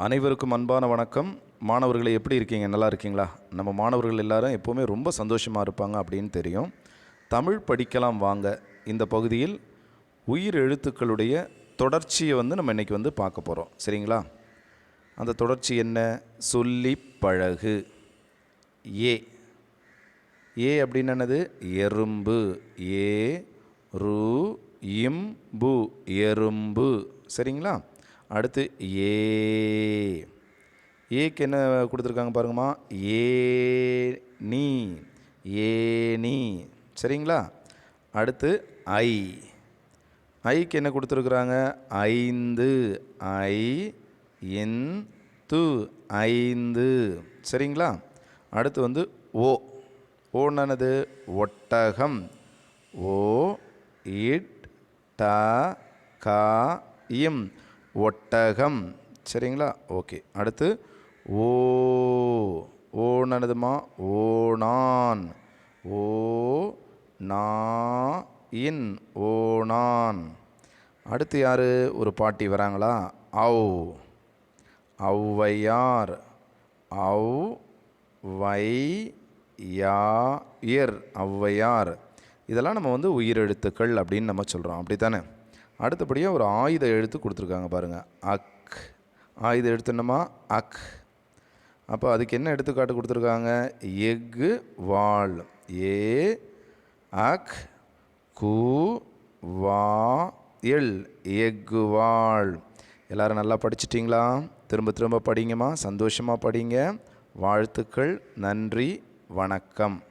அனைவருக்கும் அன்பான வணக்கம். மாணவர்களை எப்படி இருக்கீங்க? நல்லா இருக்கீங்களா? நம்ம மாணவர்கள் எல்லாரும் எப்போவுமே ரொம்ப சந்தோஷமாக இருப்பாங்க அப்படின்னு தெரியும். தமிழ் படிக்கலாம் வாங்க. இந்த பகுதியில் உயிர் எழுத்துக்களுடைய தொடர்ச்சியை வந்து நம்ம இன்றைக்கி வந்து பார்க்க போகிறோம் சரிங்களா? அந்த தொடர்ச்சி என்ன? சொல்லி பழகு. ஏ. ஏ அப்படின்னு என்னது? எறும்பு. ஏ ரு இம் பு எறும்பு. சரிங்களா? அடுத்து ஏ. ஏக்கு என்ன கொடுத்துருக்காங்க பாருங்கம்மா. ஏ நீ. ஏ நீ. சரிங்களா? அடுத்து ஐ. ஐக்கு என்ன கொடுத்துருக்குறாங்க? ஐந்து. ஐ இன் து ஐந்து. சரிங்களா? அடுத்து வந்து ஓ. ஓன்னது ஒட்டகம். ஓ இட் ட கா இம். ஒட்டகம். சரிங்களா? ஓகே. அடுத்து ஓ ஓனதுமா? ஓணான் ஓ நா இன் ஓணான் அடுத்து யார்? ஒரு பாட்டி வராங்களா? அவ் ஔவையார். அவ் வை யா இர் ஔவையார். இதெல்லாம் நம்ம வந்து உயிரெழுத்துக்கள் அப்படின்னு நம்ம சொல்கிறோம் அப்படி தானே அடுத்தபடியாக ஒரு ஆயுத எழுத்து கொடுத்துருக்காங்க பாருங்கள் அக். ஆயுத எழுத்து என்னம்மா? அக். அப்போ அதுக்கு என்ன எடுத்துக்காட்டு கொடுத்துருக்காங்க? எஃகு வாள். ஏ அக். கு வா எல். எஃகு வாள். எல்லோரும் நல்லா படிச்சிட்டிங்களா? திரும்ப திரும்ப படிங்கம்மா. சந்தோஷமாக படிங்க. வாழ்த்துக்கள். நன்றி. வணக்கம்.